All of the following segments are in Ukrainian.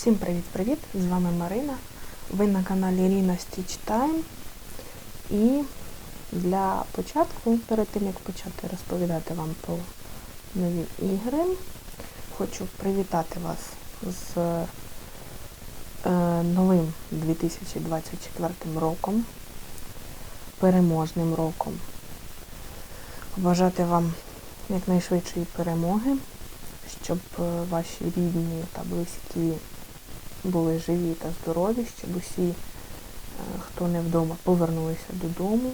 Всім привіт-привіт! З вами Марина. Ви на каналі Ріна Stitch Time. І для початку, перед тим як почати розповідати вам про нові ігри, хочу привітати вас з е, новим 2024 роком, переможним роком. Побажати вам якнайшвидшої перемоги, щоб е, ваші рідні та близькі були живі та здорові, щоб усі, е, хто не вдома, повернулися додому,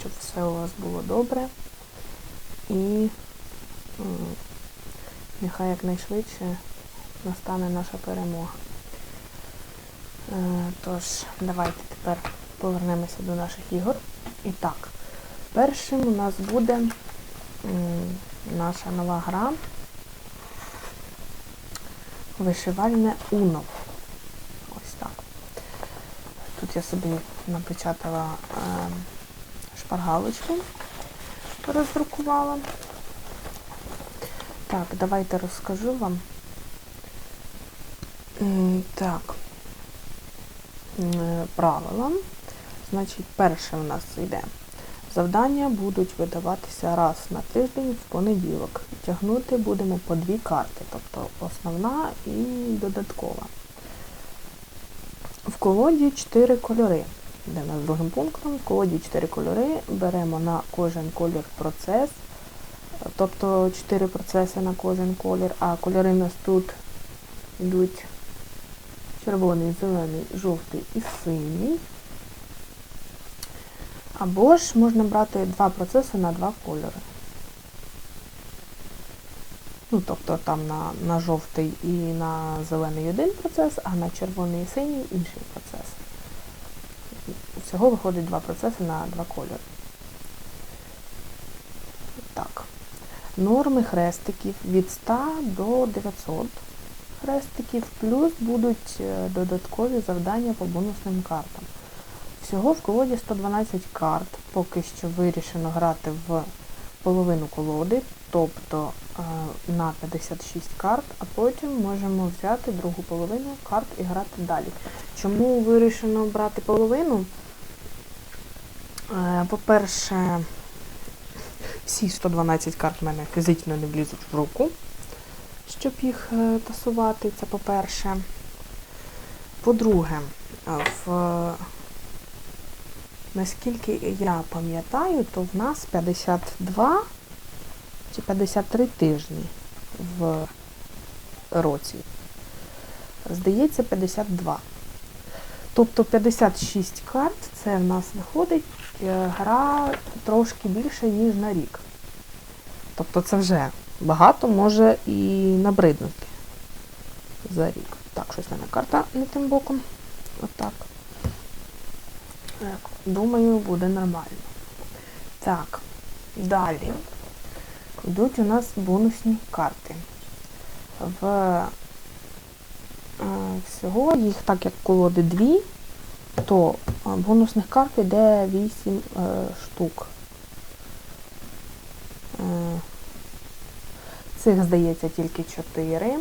щоб все у вас було добре і нехай якнайшвидше настане наша перемога. Е, Тож, давайте тепер повернемося до наших ігор. І так, першим у нас буде наша нова гра вишивальне Уно. Ось так. Тут я собі напечатала е, шпаргалочку, роздрукувала. Так, давайте розкажу вам. Так, М, правила. Значить, перше у нас йде. Завдання будуть видаватися раз на тиждень в понеділок. Тягнути будемо по дві карти, тобто основна і додаткова. В колоді 4 кольори. Де у нас другим пунктом, в колоді 4 кольори, беремо на кожен колір процес, тобто 4 процеси на кожен колір, а кольори у нас тут йдуть червоний, зелений, жовтий і синій. Або ж можна брати два процеси на два кольори. Ну, тобто там на, на жовтий і на зелений один процес, а на червоний і синій інший процес. Всього виходить два процеси на два кольори. Так. Норми хрестиків від 100 до 900 хрестиків, плюс будуть е, додаткові завдання по бонусним картам. Всього в колоді 112 карт. Поки що вирішено грати в половину колоди, тобто е, на 56 карт, а потім можемо взяти другу половину карт і грати далі. Чому вирішено брати половину? Е, По-перше, всі 112 карт в мене фізично не влізуть в руку, щоб їх е, тасувати, це по-перше. По-друге, в Наскільки я пам'ятаю, то в нас 52 чи 53 тижні в році. Здається, 52. Тобто 56 карт це в нас виходить е, гра трошки більше, ніж на рік. Тобто це вже багато може і набриднути за рік. Так, щось в мене карта не тим боком. Отак. Так, думаю, буде нормально. Так, далі. Йдуть у нас бонусні карти. В е, всього їх, так як колоди дві, то бонусних карт йде 8 е, штук. Е, цих, здається, тільки 4. Е,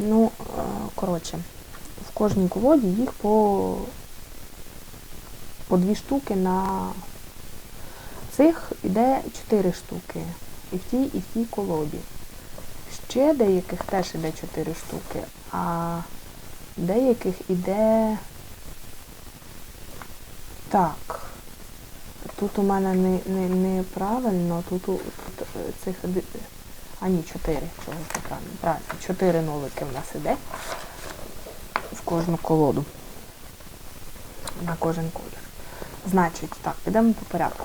Ну, е, коротше, в кожній колоді їх по по дві штуки на цих йде чотири штуки. І в тій, і в тій колоді. Ще деяких теж йде чотири штуки, а деяких іде так. Тут у мене не, не, неправильно, тут, тут цих а ні, 4, чого правильно. Правильно, 4 нолики в нас іде кожну колоду. На кожен колір. Значить, так, підемо по порядку.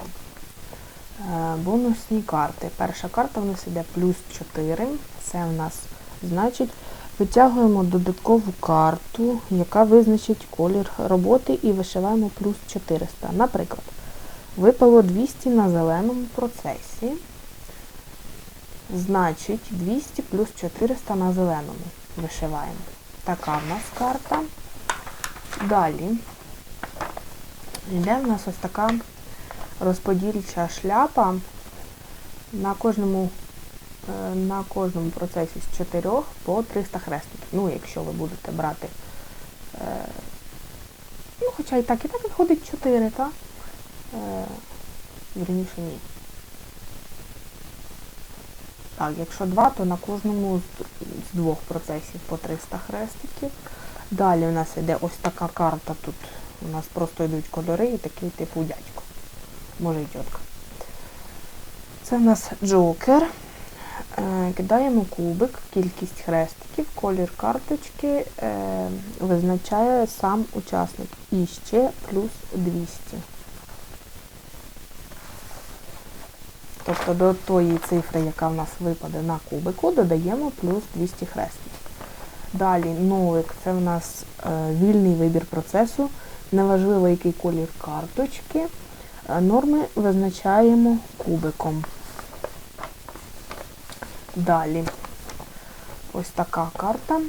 Е, бонусні карти. Перша карта в нас іде плюс 4. Це в нас, значить, витягуємо додаткову карту, яка визначить колір роботи і вишиваємо плюс 400. Наприклад, випало 200 на зеленому процесі. Значить, 200 плюс 400 на зеленому вишиваємо. Така в нас карта. Далі йде в нас ось така розподільча шляпа на кожному е, на кожному процесі з 4 по 300 хрестиків. Ну, якщо ви будете брати, е, ну, хоча і так, і так виходить 4, так? Е, вірніше ні. Так, якщо 2, то на кожному з, двох процесів по 300 хрестиків. Далі у нас йде ось така карта тут. У нас просто йдуть кольори і такий типу дядько. Може і тітка. Це в нас джокер. Е, Кидаємо кубик, кількість хрестиків, колір карточки е, визначає сам учасник. І ще плюс 200. Тобто до тої цифри, яка в нас випаде на кубику, додаємо плюс 200 хрестиків. Далі нолик це в нас е, вільний вибір процесу. Неважливо, який колір карточки. Е, Норми визначаємо кубиком. Далі ось така карта.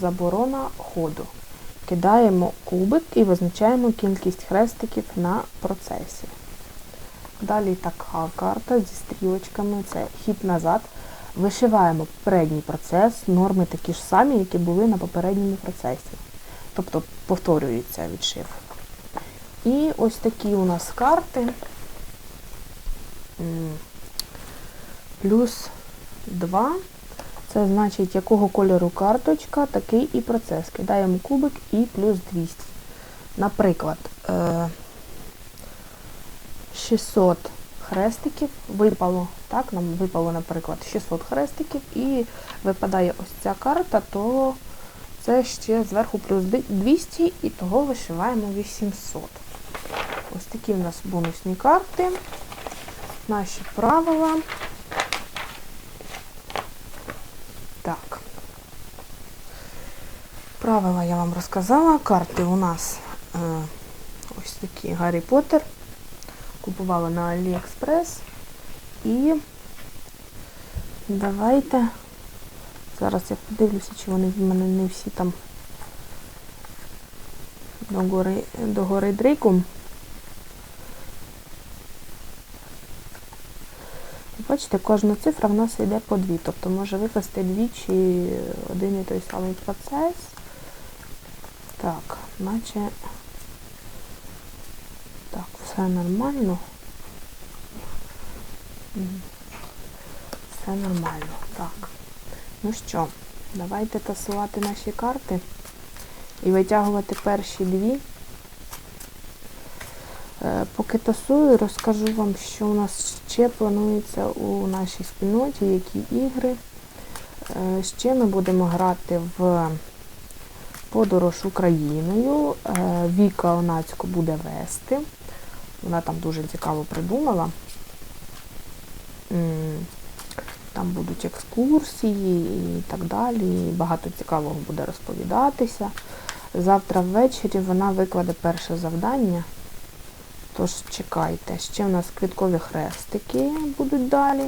Заборона ходу. Кидаємо кубик і визначаємо кількість хрестиків на процесі. Далі така карта зі стрілочками. Це хід назад. Вишиваємо передній процес, норми такі ж самі, які були на попередньому процесі. Тобто повторюється відшив. І ось такі у нас карти. Плюс 2. Це значить, якого кольору карточка, такий і процес. Кидаємо кубик і плюс 200. Наприклад, е, 600 хрестиків випало. Так, нам випало, наприклад, 600 хрестиків і випадає ось ця карта, то це ще зверху плюс 200 і того вишиваємо 800. Ось такі в нас бонусні карти. Наші правила. Так. Правила я вам розказала. Карти у нас е, ось такі Гаррі Поттер. Купувала на Аліекспрес. І давайте. Зараз я подивлюся, чи вони в мене не всі там до гори, до гори дрейком. Бачите, кожна цифра в нас йде по дві, тобто може випасти двічі один і той самий процес. Так, наче так, все нормально. Все нормально. Так. Ну що, давайте тасувати наші карти і витягувати перші дві. Е, Поки тасую, розкажу вам, що у нас ще планується у нашій спільноті, які ігри. Е, Ще ми будемо грати в подорож Україною. Е, Віка Онацько буде вести. Вона там дуже цікаво придумала. Там будуть екскурсії і так далі. і Багато цікавого буде розповідатися. Завтра ввечері вона викладе перше завдання. Тож чекайте. Ще у нас квіткові хрестики будуть далі.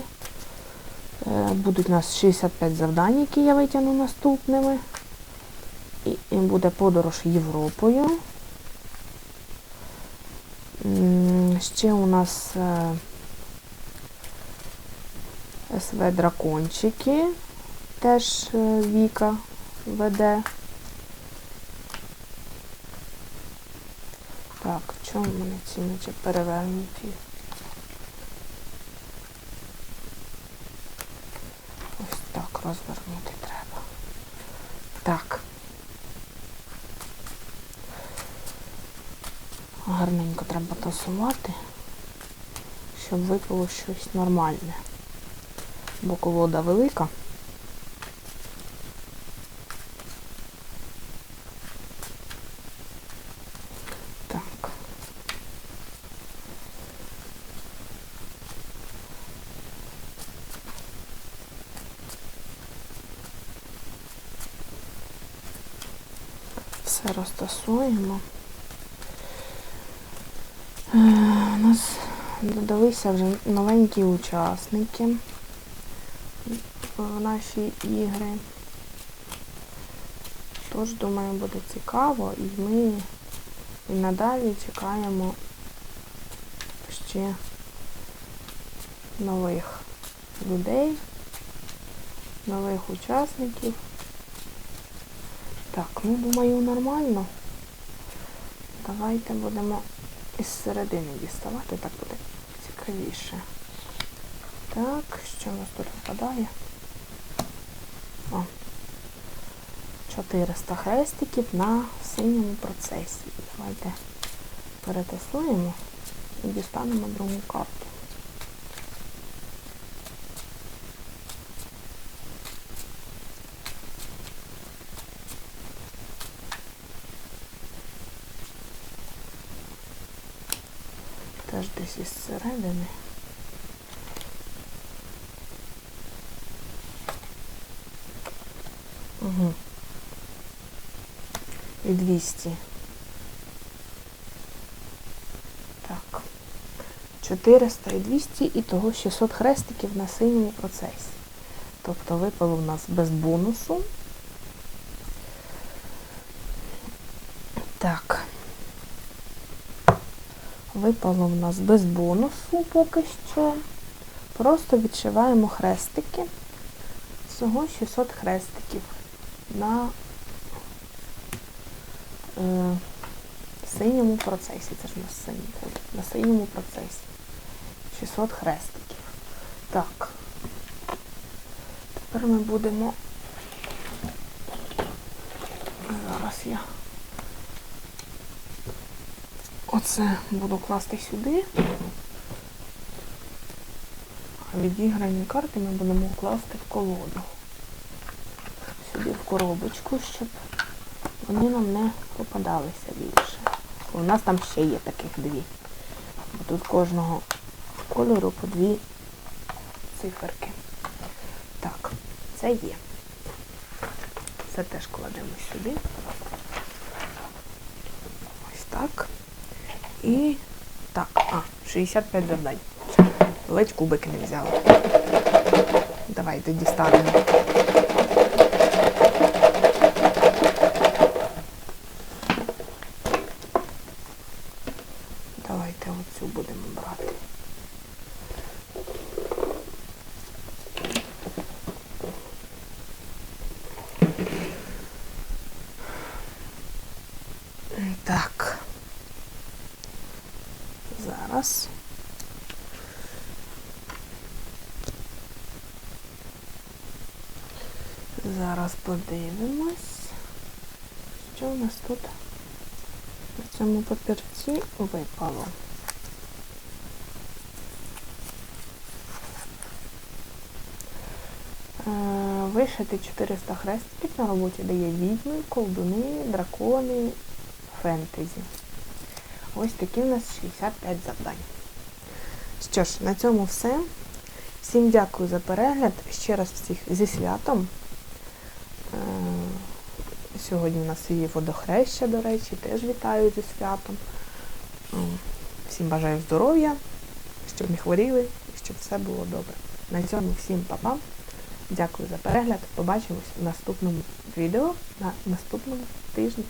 Е, Будуть у нас 65 завдань, які я витягну наступними. І буде подорож Європою. Ще у нас е, СВ Дракончики. Теж е, Віка веде. Так, чому мене ці наче перевернуті? Ось так розвернути треба. Так. Гарненько треба тасувати, щоб випало щось нормальне. Бо колода велика. Так. Все розтасуємо. Е, У нас додалися вже новенькі учасники в наші ігри. Тож, думаю, буде цікаво і ми і надалі чекаємо ще нових людей, нових учасників. Так, ну думаю, нормально. Давайте будемо із середини діставати, так буде цікавіше. Так, що у нас тут випадає? О, 400 хрестиків на синьому процесі. Давайте перетасуємо і дістанемо другу карту. Теж десь. Угу. І 200. Так. 400 і 200 і того 600 хрестиків на синьому процесі. Тобто випало в нас без бонусу. Так. Випало в нас без бонусу поки що. Просто відшиваємо хрестики. Всього 600 хрестиків на е, синьому процесі. Це ж у нас. На синьому процесі. 600 хрестиків. Так. Тепер ми будемо. Зараз я оце буду класти сюди. А відіграні карти ми будемо класти в колоду. Сюди в коробочку, щоб вони нам не попадалися більше. У нас там ще є таких дві. Тут кожного кольору по дві циферки. Так, це є. Це теж кладемо сюди. Ось так. І так, а, 65 завдань. Ледь кубики не взяла. Давайте дістанемо. Давайте оцю будемо брати. Так. Зараз. Зараз подивимось, що у нас тут на цьому папірці випало. Е, Вишити 400 хрестиків на роботі дає відьми, колдуни, дракони, фентезі. Ось такі у нас 65 завдань. Що ж, на цьому все. Всім дякую за перегляд. Ще раз всіх зі святом. Е, Сьогодні у нас її водохреща, до речі, теж вітаю зі святом. Всім бажаю здоров'я, щоб не хворіли і щоб все було добре. На цьому всім па-па. Дякую за перегляд. Побачимось в наступному відео на наступному тижні.